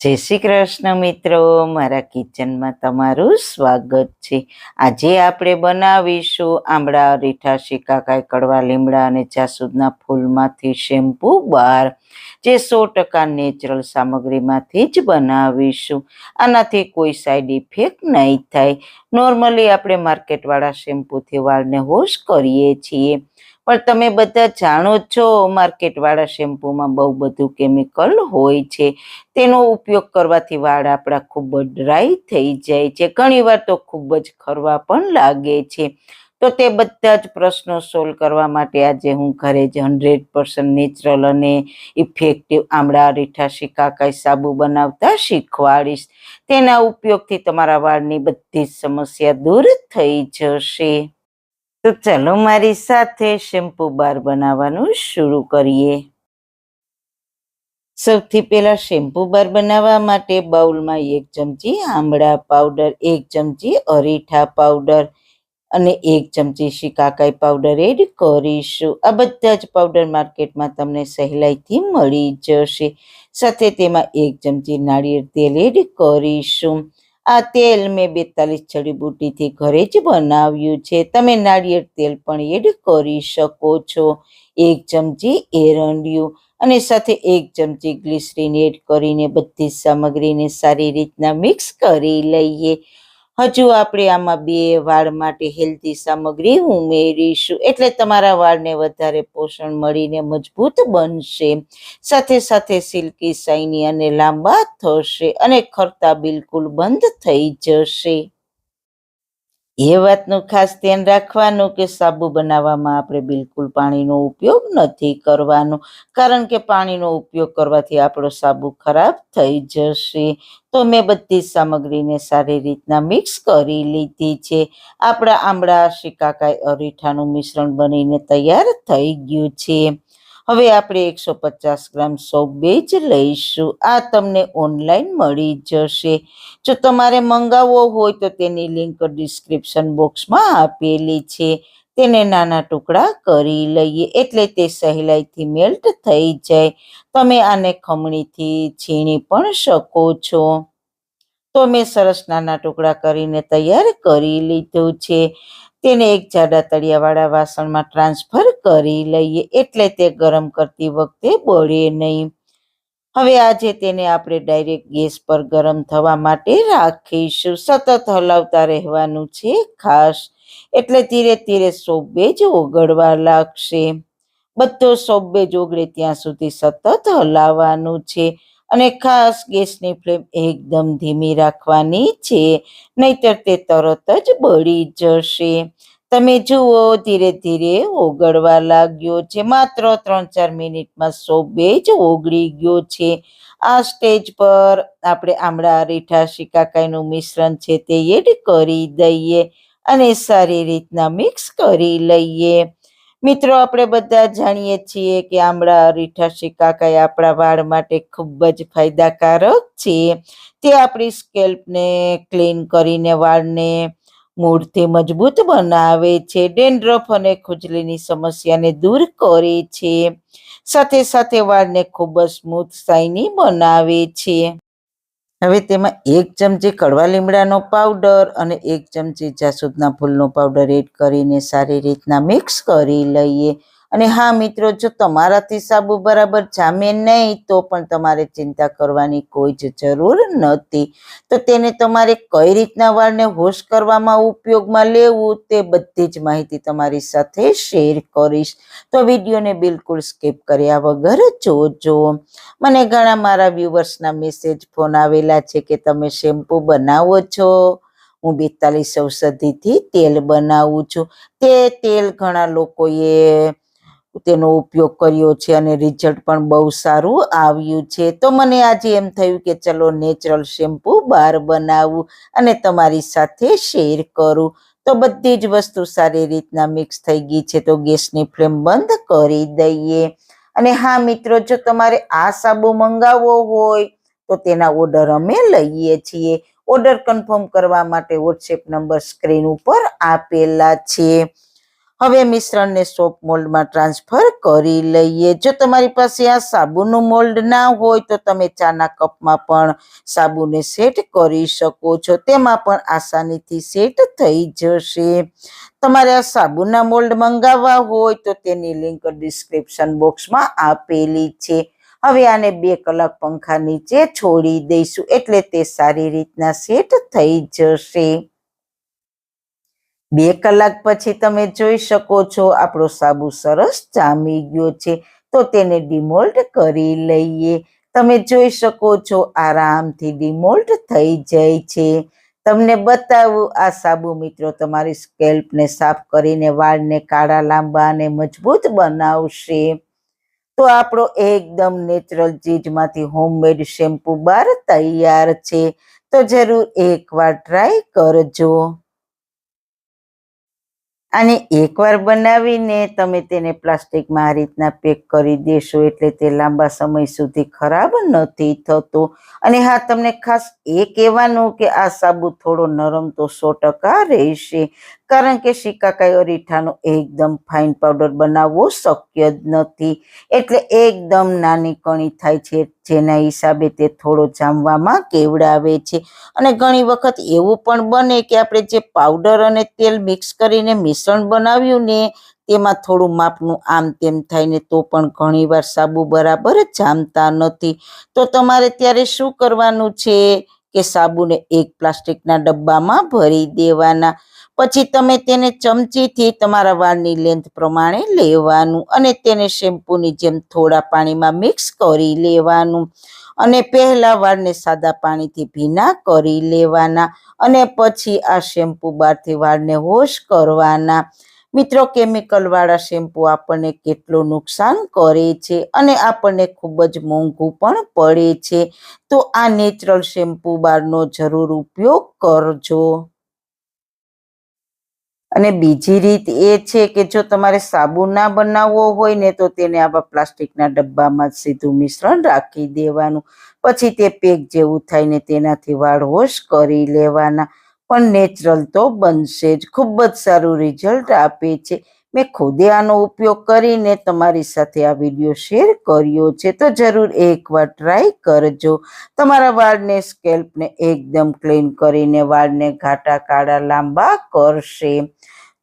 જય શ્રી કૃષ્ણ મિત્રો, મારા કિચનમાં તમારું સ્વાગત છે. આજે આપણે બનાવીશું આંબળા રીઠા શિકાકાઈ કડવા, લીમડા અને જાસૂદના ફૂલમાંથી શેમ્પૂ બાર જે સો ટકા નેચરલ સામગ્રીમાંથી જ બનાવીશું. આનાથી કોઈ સાઈડ ઇફેક્ટ નહીં થાય. નોર્મલી આપણે માર્કેટવાળા શેમ્પૂથી વાળને હોશ કરીએ છીએ. પણ તમે બધા જાણો છો, માર્કેટવાળા શેમ્પૂમાં બહુ બધું કેમિકલ હોય છે. તેનો ઉપયોગ કરવાથી વાળ આપણા ખૂબ જ ડ્રાય થઈ જાય છે. ઘણીવાર તો ખૂબ જ ખરવા પણ લાગે છે. તો તે બધા જ પ્રશ્નો સોલ્વ કરવા માટે આજે હું ઘરે જ હંડ્રેડ પર્સન્ટ નેચરલ અને ઇફેક્ટિવ આમળા રીઠા શિકાકાઈ સાબુ બનાવતા શીખવાડીશ. તેના ઉપયોગથી તમારા વાળની બધી જ સમસ્યા દૂર થઈ જશે. તો ચલો મારી સાથે શેમ્પુ બાર બનાવવાનું શરૂ કરીએ. સૌથી પહેલા શેમ્પુ બાર બનાવવા માટે બાઉલમાં એક ચમચી આંબળા પાવડર, એક ચમચી અરીઠા પાવડર અને એક ચમચી શિકાકાઈ પાવડર એડ કરીશું. આ બધા જ પાવડર માર્કેટમાં તમને સહેલાઈથી મળી જશે. સાથે તેમાં એક ચમચી નાળિયેર તેલ એડ કરીશું. આ તેલ મેં બેતાલીસ જડીબુટીથી ઘરે જ બનાવ્યું છે. તમે નાળિયેર તેલ પણ એડ કરી શકો છો. એક ચમચી એરંડિયું અને સાથે એક ચમચી ગ્લિસરીન એડ કરીને બધી સામગ્રીને સારી રીતના મિક્સ કરી લઈએ. હજુ આપણે આમાં બે વાળ માટે હેલ્ધી સામગ્રી ઉમેરીશું. એટલે તમારા વાળને વધારે પોષણ મળીને મજબૂત બનશે. સાથે સાથે સિલ્કી શાઇની અને લાંબા થશે અને ખરતા બિલકુલ બંધ થઈ જશે. એ વાતનું ખાસ ધ્યાન રાખવાનું કે સાબુ બનાવવામાં આપણે બિલકુલ પાણીનો ઉપયોગ નથી કરવાનો. કારણ કે પાણીનો ઉપયોગ કરવાથી આપણો સાબુ ખરાબ થઈ જશે. તો મેં બધી સામગ્રીને સારી રીતના મિક્સ કરી લીધી છે. આપણા આંબળા, શિકાકાઈ, અરીઠાનું મિશ્રણ બનીને તૈયાર થઈ ગયું છે. હવે આપણે એકસો પચાસ ગ્રામ સોપ બેજ લઈશું. આ તમને ઓનલાઈન મળી જશે. જો તમારે મંગાવવો હોય તો તેની લિંક ડિસ્ક્રિપ્શન બોક્સમાં આપેલી છે. તેને નાના ટુકડા કરી લઈએ એટલે તે સહેલાઈથી મેલ્ટ થઈ જાય. તમે આને ખમણીથી છીણી પણ શકો છો. તો મેં સરસ નાના ટુકડા કરીને તૈયાર કરી લીધું છે. તેને એક જાડા તળિયાવાળા વાસણમાં ટ્રાન્સફર કરી લઈએ એટલે તે ગરમ કરતી વખતે બળે નહીં. હવે આજે તેને આપણે ડાયરેક્ટ ગેસ પર ગરમ થવા માટે રાખીશું. સતત હલાવતા રહેવાનું છે ખાસ. એટલે ધીરે ધીરે સોબેજ ઓગળવા લાગશે. બધો સોબેજ ઓગળે ત્યાં સુધી સતત હલાવવાનું છે. અને ખાસ ગેસની ફ્લેમ એકદમ ધીમી રાખવાની છે, નહીતર તે તરત જ બળી જશે. તમે જુઓ, ધીરે ધીરે ઓગળવા લાગ્યો છે, માત્ર ત્રણ ચાર મિનિટમાં સોબે જ ઓગળી ગયો છે. આ સ્ટેજ પર આપણે આમળા રીઠા શિકાકાઈનું મિશ્રણ છે તે એડ કરી દઈએ અને સારી રીતના મિક્સ કરી લઈએ. મિત્રો, આપણે બધા જાણીએ છીએ કે આમળા રીઠા શિકાકાઈ આપણા વાળ માટે ખૂબ જ ફાયદાકારક છે. તે આપણી સ્કેલ્પને ક્લીન કરીને વાળને મૂળથી મજબૂત બનાવે છે. ડેન્ડ્રફ અને ખુજલીની સમસ્યાને દૂર કરે છે. સાથે સાથે વાળને ખૂબ જ સ્મૂથ શાઇની બનાવે છે. હવે તેમાં એક ચમચી કડવા લીમડાનો પાવડર અને એક ચમચી જાસૂદના ફૂલનો પાવડર એડ કરીને સારી રીતના મિક્સ કરી લઈએ. અને હા મિત્રો, જો તમારાથી સાબુ બરાબર જામે નહીં, તો પણ તમારે ચિંતા કરવાની કોઈ જ જરૂર નથી. તો તેને તમારે કઈ રીતના વાળને હોશ કરવામાં ઉપયોગમાં લેવું, તે બધી જ માહિતી તમારી સાથે શેર કરીશ. તો વિડીયોને બિલકુલ સ્કીપ કર્યા વગર જોજો. મને ઘણા મારા વ્યુવર્સના મેસેજ ફોન આવેલા છે કે તમે શેમ્પુ બનાવો છો. હું બેતાલીસ ઔષધિથી તેલ બનાવું છું. તે તેલ ઘણા લોકોએ તેનો ઉપયોગ કર્યો છે અને રિઝલ્ટ પણ બહુ સારું આવ્યું છે. તો મને આજે એમ થયું કે ચલો નેચરલ શેમ્પુ બહાર બનાવું અને તમારી સાથે શેર કરું. તો બધી જ વસ્તુ સારી રીતના મિક્સ થઈ ગઈ છે તો ગેસની ફ્લેમ બંધ કરી દઈએ. અને હા મિત્રો, જો તમારે આ સાબુ મંગાવવો હોય તો તેના ઓર્ડર અમે લઈએ છીએ. ઓર્ડર કન્ફર્મ કરવા માટે વોટ્સએપ નંબર સ્ક્રીન ઉપર આપેલા છે. હવે મિશ્રણને સોપ મોલ્ડમાં ટ્રાન્સફર કરી લઈએ. જો તમારી પાસે આ સાબુનું મોલ્ડ ના હોય તો તમે ચાના કપમાં પણ સાબુને સેટ કરી શકો છો. તેમાં પણ આસાનીથી સેટ થઈ જશે. તમારે આ સાબુના મોલ્ડ મંગાવવા હોય તો તેની લિંક ડિસ્ક્રિપ્શન બોક્સમાં આપેલી છે. હવે આને બે કલાક પંખા નીચે છોડી દઈશું એટલે તે સારી રીતના સેટ થઈ જશે. બે કલાક પછી તમે જોઈ શકો છો, આપણો સાબુ સરસ જામી ગયો છે. તો તેને ડિમોલ્ડ કરી લઈએ. તમે જોઈ શકો છો, આરામથી ડિમોલ્ડ થઈ જાય છે. તમને બતાવું, આ સાબુ મિત્રો તમારી સ્કેલ્પને સાફ કરીને વાળને કાળા, લાંબા અને મજબૂત બનાવશે. તો આપણો એકદમ નેચરલ ચીજમાંથી હોમમેડ શેમ્પુ બાર તૈયાર છે. તો જરૂર એકવાર ટ્રાય કરજો. અને એકવાર બનાવીને તમે તેને પ્લાસ્ટિકમાં આ રીતના પેક કરી દેશો એટલે તે લાંબા સમય સુધી ખરાબ નથી થતો. અને હા, તમને ખાસ એ કહેવાનું કે આ સાબુ થોડો નરમ તો સો ટકા રહેશે. કારણ કે શીકાકાઈ અરીઠાનો એકદમ ફાઇન પાવડર બનાવવો શક્ય જ નથી. એટલે એકદમ નાની કણી થાય છે, જેના હિસાબે તે થોડો જામવામાં કેવડાવે છે. અને ઘણી વખત એવું પણ બને કે આપણે જે પાવડર અને તેલ મિક્સ કરીને મિશ્રણ બનાવ્યું ને, તેમાં થોડું માપનું આમ તેમ થાય ને, તો પણ ઘણીવાર સાબુ બરાબર જામતા નથી. તો તમારે ત્યારે શું કરવાનું છે કે સાબુને એક પ્લાસ્ટિકના ડબ્બામાં ભરી દેવાના. પછી તમે તેને ચમચીથી તમારા વાળની લેન્થ પ્રમાણે લેવાનું અને તેને શેમ્પૂની જેમ થોડા પાણીમાં મિક્સ કરી લેવાનું અને પહેલા વાળને સાદા પાણીથી ભીના કરી લેવાના અને પછી આ શેમ્પૂ બારથી વાળને વોશ કરવાના. મિત્રો કેમિકલવાળા શેમ્પૂ આપણને કેટલું નુકસાન કરે છે અને આપણને ખૂબ જ મોંઘું પણ પડે છે. તો આ નેચરલ શેમ્પૂ બારનો જરૂર ઉપયોગ કરજો. અને બીજી રીત એ છે કે જો તમારે સાબુ ના બનાવવો હોય ને તો તેને આવા પ્લાસ્ટિકના ડબ્બામાં સીધું મિશ્રણ રાખી દેવાનું. પછી તે પેક જેવું થાય ને તેનાથી વાળ વોશ કરી લેવાના. પણ નેચરલ તો બનશે જ. ખૂબ જ સારું રિઝલ્ટ આપે છે. મેં ખુદે આનો ઉપયોગ કરીને તમારી સાથે આ વીડિયો શેર કર્યો છે. તો જરૂર એકવાર ટ્રાય કરજો. તમારા વાળને સ્કેલ્પને એકદમ ક્લીન કરીને વાળને ઘાટા કાળા લાંબા કરશે.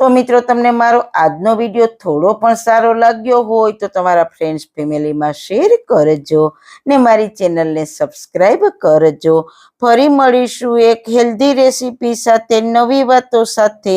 તો મિત્રો, તમને મારો આજનો વીડિયો થોડો પણ સારો લાગ્યો હોય તો તમારા ફ્રેન્ડ્સ ફેમિલીમાં શેર કરજો ને મારી ચેનલને સબસ્ક્રાઈબ કરજો. ફરી મળીશું એક હેલ્ધી રેસીપી સાથે નવી વાતો સાથે.